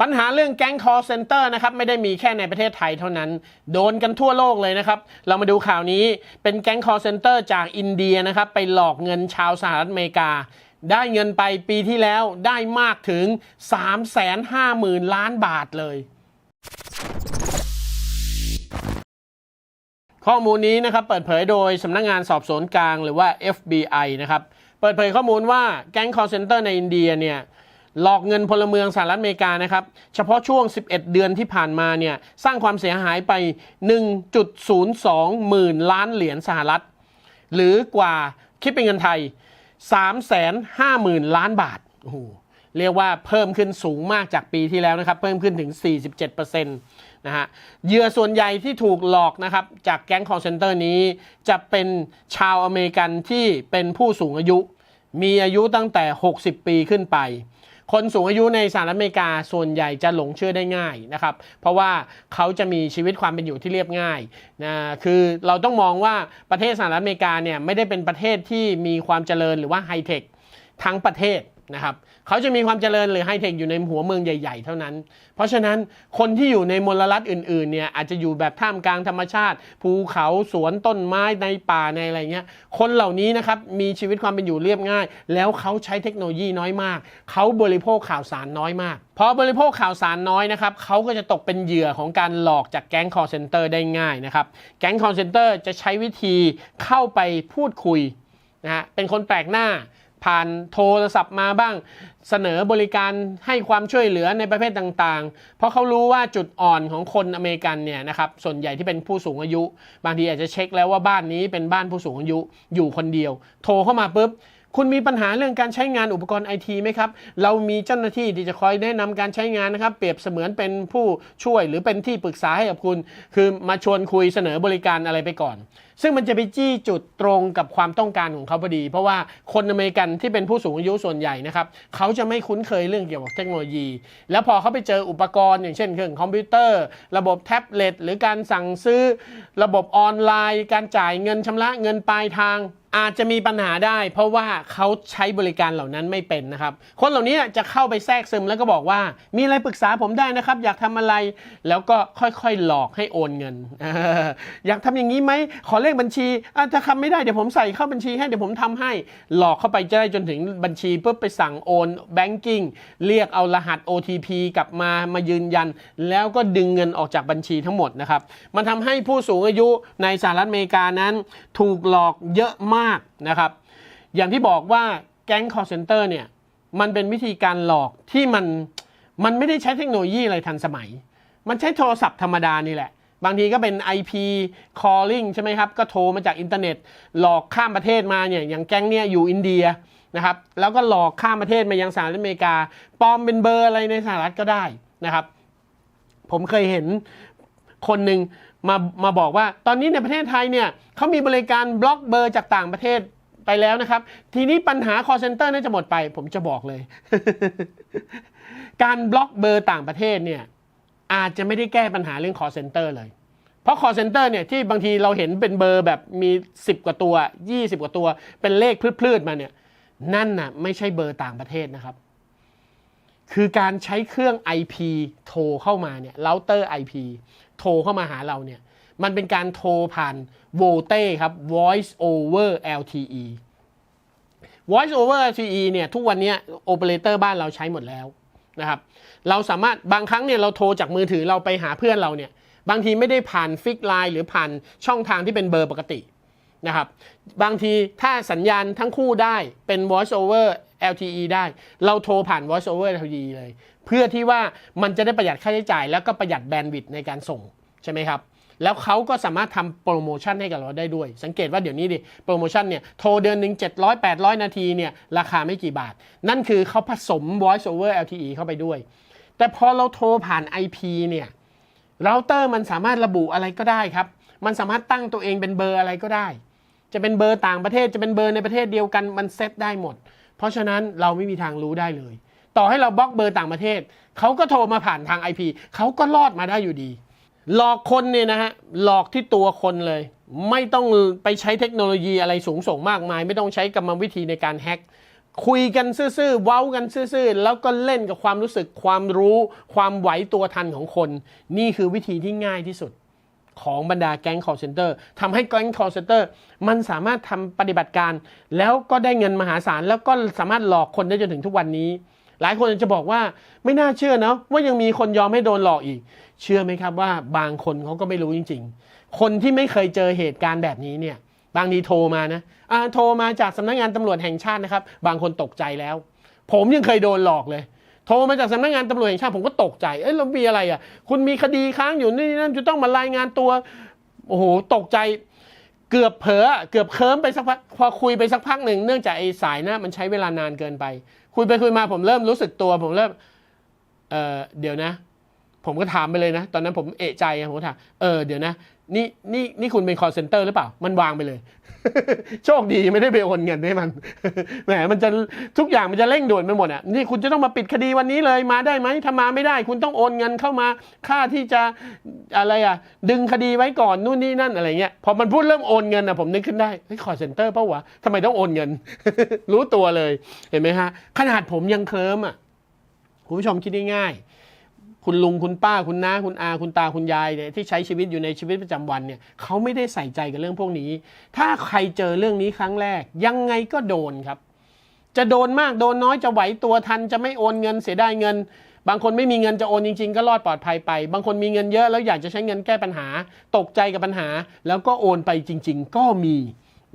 ปัญหาเรื่องแก๊ง call center นะครับไม่ได้มีแค่ในประเทศไทยเท่านั้น โดนกันทั่วโลกเลยนะครับ เรามาดูข่าวนี้เป็นแก๊ง call center จากอินเดียนะครับ ไปหลอกเงินชาวสหรัฐอเมริกา ได้เงินไปปีที่แล้วได้มากถึง 350,000 ล้านบาทเลย ข้อมูลนี้นะครับเปิดเผยโดยสำนักงงานสอบสวนกลางหรือว่า FBI นะครับ เปิดเผยข้อมูลว่าแก๊ง call center ในอินเดียเนี่ย หลอกเงินพลเมืองสหรัฐอเมริกานะครับ เฉพาะช่วง 11 เดือนที่ผ่านมาเนี่ยสร้างความเสียหายไป 1.02 หมื่นล้านเหรียญสหรัฐ หรือกว่าคิดเป็นเงินไทย 350,000 ล้านบาทโอ้โหเรียกว่าเพิ่มขึ้นสูงมากจากปีที่แล้วนะครับ เพิ่มขึ้นถึง 47%นะฮะเหยื่อส่วนใหญ่ที่ถูกหลอกนะครับ จากแก๊ง call center นี้ จะเป็นชาวอเมริกันที่เป็นผู้สูงอายุ มีอายุตั้งแต่ 60 ปีขึ้นไป คนสูงอายุในสหรัฐอเมริกาส่วนใหญ่จะหลงเชื่อได้ง่ายนะครับ เพราะว่าเขาจะมีชีวิตความเป็นอยู่ที่เรียบง่ายนะคือเราต้องมองว่าประเทศสหรัฐอเมริกาเนี่ยไม่ได้เป็นประเทศที่มีความเจริญหรือว่าไฮเทคทั้งประเทศ นะครับเขาจะมีความเจริญหรือไฮเทคอยู่ในหัวเมืองใหญ่ ๆ เท่านั้น เพราะฉะนั้นคนที่อยู่ในมลรัฐอื่นๆเนี่ยอาจจะอยู่แบบท่ามกลางธรรมชาติ ภูเขาสวนต้นไม้ในป่าในอะไรเงี้ยคนเหล่านี้นะครับมีชีวิตความเป็นอยู่เรียบง่าย แล้วเขาใช้เทคโนโลยีน้อยมาก เขาบริโภคข่าวสารน้อยมากพอบริโภคข่าวสารน้อยนะครับเขาก็จะตกเป็นเหยื่อของการหลอกจากแก๊ง call center ได้ง่ายนะครับแก๊ง call center จะใช้วิธีเข้าไปพูดคุยนะฮะเป็นคนแปลกหน้า ผ่านโทรศัพท์มาบ้าง เสนอบริการให้ความช่วยเหลือในประเภทต่างๆ เพราะเขารู้ว่าจุดอ่อนของคนอเมริกันเนี่ยนะครับส่วนใหญ่ที่เป็นผู้สูงอายุ บางทีอาจจะเช็คแล้วว่าบ้านนี้เป็นบ้านผู้สูงอายุอยู่คนเดียว โทรเข้ามาปุ๊บ คุณมีปัญหาเรื่องการใช้งานอุปกรณ์ไอทีไหมครับ เรามีเจ้าหน้าที่ที่จะคอยแนะนำการใช้งานนะครับ เปรียบเสมือนเป็นผู้ช่วยหรือเป็นที่ปรึกษาให้กับคุณ คือมาชวนคุยเสนอบริการอะไรไปก่อน ซึ่งมันจะไปจี้จุดตรงกับความต้องการของเขาพอดี เพราะว่าคนอเมริกันที่เป็นผู้สูงอายุส่วนใหญ่นะครับ เขาจะไม่คุ้นเคยเรื่องเกี่ยวกับเทคโนโลยี แล้วพอเขาไปเจออุปกรณ์ อย่างเช่นเครื่องคอมพิวเตอร์ ระบบแท็บเล็ตหรือการสั่งซื้อ ระบบออนไลน์ การจ่ายเงินชำระเงินปลายทาง อาจจะมีปัญหาได้ เพราะว่าเขาใช้บริการเหล่านั้นไม่เป็นนะครับ คนเหล่านี้จะเข้าไปแทรกซึมแล้วก็บอกว่า มีอะไรปรึกษาผมได้นะครับ อยากทำอะไรแล้วก็ค่อยๆหลอกให้โอนเงิน อยากทำอย่างนี้ไหมขอเลขบัญชีอะถ้าทำไม่ได้เดี๋ยวผมใส่เข้าบัญชีให้เดี๋ยวผมทำให้หลอกเข้าไปจะได้จนถึงบัญชีปุ๊บไปสั่งโอนแบงกิ้งเรียกเอารหัส OTP กลับมามายืนยัน แล้วก็ดึงเงินออกจากบัญชีทั้งหมดนะครับมันทำให้ผู้สูงอายุในสหรัฐอเมริกานั้น ถูกหลอกเยอะมากนะครับ อย่างที่บอกว่าแก๊ง call center เนี่ยมันเป็นวิธีการหลอกที่มันมันไม่ได้ใช้เทคโนโลยีอะไรทันสมัย มันใช้โทรศัพท์ธรรมดานี่แหละ บางทีก็เป็น IP calling ใช่ไหมครับ ก็โทรมาจากอินเทอร์เน็ต หลอกข้ามประเทศมาเนี่ย อย่างแก๊งเนี่ยอยู่อินเดียนะครับ แล้วก็หลอกข้ามประเทศมายังสหรัฐอเมริกา ปลอมเป็นเบอร์อะไรในสหรัฐก็ได้นะครับ ผมเคยเห็นคนหนึ่ง มามาบอกว่าตอนนี้ในประเทศไทยเนี่ยเขามีบริการบล็อกเบอร์จากต่างประเทศไปแล้วนะครับ ทีนี้ปัญหา call center น่าจะหมดไป ผมจะบอกเลย การบล็อกเบอร์ต่างประเทศเนี่ยอาจจะไม่ได้แก้ปัญหาเรื่อง call center เลย เพราะ call center เนี่ยที่บางทีเราเห็นเป็นเบอร์แบบมี 10 กว่าตัว 20 กว่าตัว เป็นเลขพลืดๆมาเนี่ยนั่นน่ะไม่ใช่เบอร์ต่างประเทศนะครับ คือการใช้เครื่อง IP โทรเข้ามาเนี่ยเราเตอร์ IP โทรเข้ามาหาเราเนี่ย มันเป็นการโทรผ่าน VoLTE ครับ Voice over LTE Voice over LTE เนี่ยทุกวันนี้โอเปอเรเตอร์บ้านเราใช้หมดแล้วนะครับ เราสามารถบางครั้งเนี่ยเราโทรจากมือถือเราไปหาเพื่อนเราเนี่ย บางทีไม่ได้ผ่านฟิกไลน์หรือผ่านช่องทางที่เป็นเบอร์ปกตินะครับ บางทีถ้าสัญญาณทั้งคู่ได้เป็น voice over LTE ได้ เราโทรผ่าน voice over LTE เลย พื่อที่ว่ามันจะได้ประหยัดค่าใช้จ่าย แล้วก็ประหยัดแบนด์วิดต์ในการส่งใช่ไหมครับ แล้วเขาก็สามารถทำโปรโมชั่นให้กับเราได้ด้วย สังเกตว่าเดี๋ยวนี้ดิโปรโมชั่นเนี่ยโทรเดือนหนึ่ง700 800 นาทีเนี่ยราคาไม่กี่บาท นั่นคือเขาผสม voice over LTE เข้าไปด้วย แต่พอเราโทรผ่าน IP เนี่ยเราเตอร์มันสามารถระบุอะไรก็ได้ครับ มันสามารถตั้งตัวเองเป็นเบอร์อะไรก็ได้ จะเป็นเบอร์ต่างประเทศจะเป็นเบอร์ในประเทศเดียวกันมันเซตได้หมด เพราะฉะนั้นเราไม่มีทางรู้ได้เลย ต่อให้เราบล็อกเบอร์ต่างประเทศ เขาก็โทรมาผ่านทาง IP เขาก็รอดมาได้อยู่ดี หลอกคนเนี่ยนะฮะหลอกที่ตัวคนเลย ไม่ต้องไปใช้เทคโนโลยีอะไรสูงส่งมากมาย ไม่ต้องใช้กรรมวิธีในการแฮ็กคุยกันซื่อๆ เว้ากันซื่อๆ แล้วก็เล่นกับความรู้สึกความรู้ ความไหวตัวทันของคน นี่คือวิธีที่ง่ายที่สุด ของบรรดาแก๊ง call center ทำให้แก๊ง call center มันสามารถทำปฏิบัติการ แล้วก็ได้เงินมหาศาล แล้วก็สามารถหลอกคนได้จนถึงทุกวันนี้ หลายคนจะบอกว่าไม่น่าเชื่อนะว่ายังมีคนยอมให้โดนหลอกอีก เชื่อไหมครับว่าบางคนเขาก็ไม่รู้จริง ๆ คนที่ไม่เคยเจอเหตุการณ์แบบนี้เนี่ย บางทีโทรมานะอ่าโทรมาจากสำนักงานตำรวจแห่งชาตินะครับ บางคนตกใจแล้ว ผมยังเคยโดนหลอกเลยโทรมาจากสำนักงานตำรวจแห่งชาติผมก็ตกใจ เอ้ยเรามีอะไรอะ คุณมีคดีค้างอยู่นี่นั่นจะต้องมารายงานตัว โอ้โห ตกใจ เกือบเผลอ เกือบเคิร์มไปสักพัก พอคุยไปสักพักหนึ่ง เนื่องจากไอ้สายนะมันใช้เวลานานเกินไป คุยไปคุยมาผมเริ่มรู้สึกตัวผมเริ่มเออเดี๋ยวนะ ผมก็ถามไปเลยนะ ตอนนั้นผมเอะใจอะผมถามเออเดี๋ยวนะ นี่นี่นี่คุณเป็น call center หรือเปล่า มันวางไปเลย โชคดีไม่ได้ไปโอนเงินให้มัน แหมมันจะทุกอย่างมันจะเร่งด่วนไปหมดอะ นี่คุณจะต้องมาปิดคดีวันนี้เลยมาได้ไหมถ้ามาไม่ได้ คุณต้องโอนเงินเข้ามา ค่าที่จะอะไรอะ ดึงคดีไว้ก่อนนู่นนี่นั่นอะไรเงี้ย พอมันพูดเริ่มโอนเงินอะผมนึกขึ้นได้เฮ้ย call center เปล่าวะทำไมต้องโอนเงิน รู้ตัวเลย เห็นไหมฮะ ขนาดผมยังเคลิ้มอะ คุณผู้ชมคิดง่ายๆ คุณลุงคุณป้าคุณน้าคุณอาคุณตาคุณยายเนี่ยที่ใช้ชีวิตอยู่ในชีวิตประจำวันเนี่ยเขาไม่ได้ใส่ใจกับเรื่องพวกนี้ ถ้าใครเจอเรื่องนี้ครั้งแรก ยังไงก็โดนครับ จะโดนมากโดนน้อยจะไหวตัวทันจะไม่โอนเงินเสียดายเงิน บางคนไม่มีเงินจะโอนจริง ๆ ก็รอดปลอดภัยไป บางคนมีเงินเยอะแล้วอยากจะใช้เงินแก้ปัญหา ตกใจกับปัญหา แล้วก็โอนไปจริง ๆ ก็มี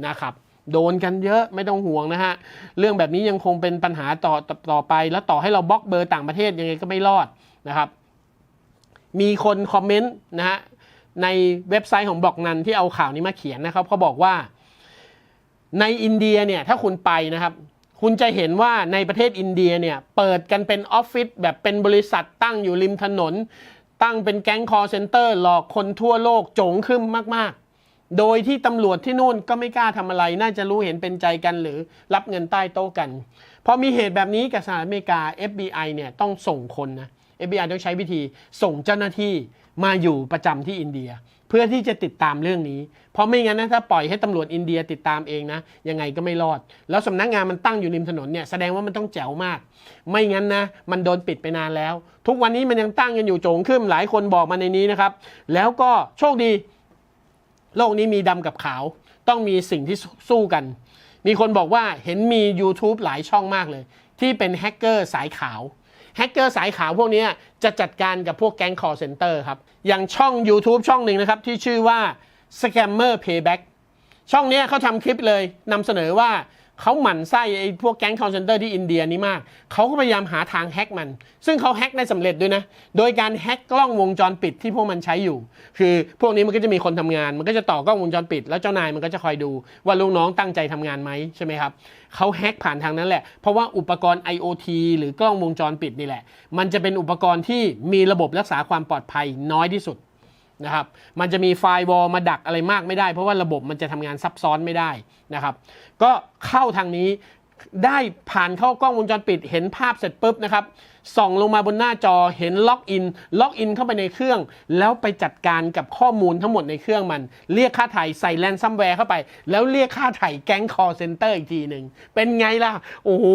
นะครับโดนกันเยอะไม่ต้องห่วงนะฮะ เรื่องแบบนี้ยังคงเป็นปัญหาต่อต่อไป แล้วต่อให้เราบล็อกเบอร์ต่างประเทศยังไงก็ไม่รอด นะครับ มีคนคอมเมนต์นะฮะในเว็บไซต์ของบล็อกนันที่เอาข่าวนี้มาเขียนนะครับเขาบอกว่าในอินเดียเนี่ยถ้าคุณไปนะครับ คุณจะเห็นว่าในประเทศอินเดียเนี่ยเปิดกันเป็นออฟฟิศแบบเป็นบริษัทตั้งอยู่ริมถนน ตั้งเป็นแก๊งคอร์เซนเตอร์หลอกคนทั่วโลกโจงขึ้นมาก ๆ โดยที่ตำรวจที่นู่นก็ไม่กล้าทำอะไร น่าจะรู้เห็นเป็นใจกันหรือรับเงินใต้โต๊ะกันพอมีเหตุแบบนี้กับสหรัฐอเมริกา FBI เนี่ยต้องส่งคนนะ FBI ต้องใช้วิธีส่งเจ้าหน้าที่มาอยู่ประจำที่อินเดีย เพื่อที่จะติดตามเรื่องนี้ เพราะไม่งั้นนะถ้าปล่อยให้ตำรวจอินเดียติดตามเองนะยังไงก็ไม่รอด แล้วสำนักงานมันตั้งอยู่ริมถนนเนี่ยแสดงว่ามันต้องแจ๋วมาก ไม่งั้นนะมันโดนปิดไปนานแล้ว ทุกวันนี้มันยังตั้งกันอยู่โจงขึ้นหลายคนบอกมาในนี้นะครับ แล้วก็โชคดี โลกนี้มีดำกับขาว ต้องมีสิ่งที่สู้กัน มีคนบอกว่าเห็นมี YouTube หลายช่องมากเลย ที่เป็นแฮกเกอร์สายขาว แฮกเกอร์สายขาวพวกนี้จะจัดการกับพวกแก๊งคอร์เซ็นเตอร์ครับ อย่างช่อง YouTube ช่องหนึ่งนะครับ ที่ชื่อว่า Scammer Payback ช่องนี้เขาทำคลิปเลยนำเสนอว่า เขาหมั่นไส้ไอ้พวกแก๊ง call center ที่อินเดียนี้มาก เขาก็พยายามหาทางแฮ็กมัน ซึ่งเขาแฮ็กได้สำเร็จด้วยนะ โดยการแฮ็กกล้องวงจรปิดที่พวกมันใช้อยู่ คือพวกนี้มันก็จะมีคนทำงาน มันก็จะต่อกล้องวงจรปิด แล้วเจ้านายมันก็จะคอยดูว่าลูกน้องตั้งใจทำงานไหมใช่ไหมครับ เขาแฮ็กผ่านทางนั้นแหละ เพราะว่าอุปกรณ์ IoT หรือกล้องวงจรปิดนี่แหละ มันจะเป็นอุปกรณ์ที่มีระบบรักษาความปลอดภัยน้อยที่สุด นะครับมันจะมีไฟวอลมาดักอะไรมากไม่ได้ เพราะว่าระบบมันจะทำงานซับซ้อนไม่ได้นะครับ ก็เข้าทางนี้ได้ผ่านเข้ากล้องวงจรปิดเห็นภาพเสร็จปุ๊บนะครับ ส่องลงมาบนหน้าจอเห็นล็อกอิน ล็อกอินเข้าไปในเครื่อง แล้วไปจัดการกับข้อมูลทั้งหมดในเครื่องมัน เรียกค่าไถ่ใส่แรนซัมแวร์เข้าไป แล้วเรียกค่าไถ่แก๊งคอร์เซนเตอร์อีกทีหนึ่ง เป็นไงล่ะ โอ้โห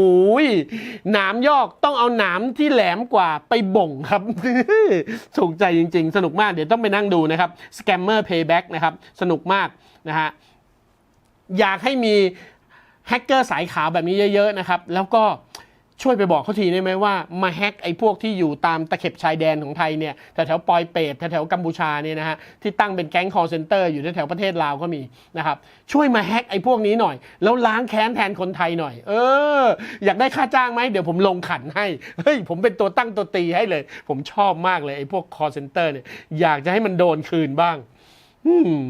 หนามยอกต้องเอาหนามที่แหลมกว่าไปบ่งครับ ถูกใจจริง ๆ สนุกมากเดี๋ยวต้องไปนั่งดูนะครับ Scammer Payback นะครับ สนุกมากนะฮะอยากให้มีแฮกเกอร์สายขาวแบบนี้เยอะ ๆ นะครับ แล้วก็ ช่วยไปบอกเขาทีได้ไหมว่ามาแฮกไอ้พวกที่อยู่ตามตะเข็บชายแดนของไทยเนี่ยแถวๆปอยเปรตแถวๆกัมพูชาเนี่ยนะฮะที่ตั้งเป็นแก๊งคอร์เซนเตอร์อยู่แถวๆประเทศลาวก็มีนะครับช่วยมาแฮกไอ้พวกนี้หน่อย แล้วล้างแค้นแทนคนไทยหน่อย เออ อยากได้ค่าจ้างไหมเดี๋ยวผมลงขันให้เฮ้ยผมเป็นตัวตั้งตัวตีให้เลย ผมชอบมากเลยไอ้พวกคอร์เซนเตอร์เนี่ยอยากจะให้มันโดนคืนบ้าง อืม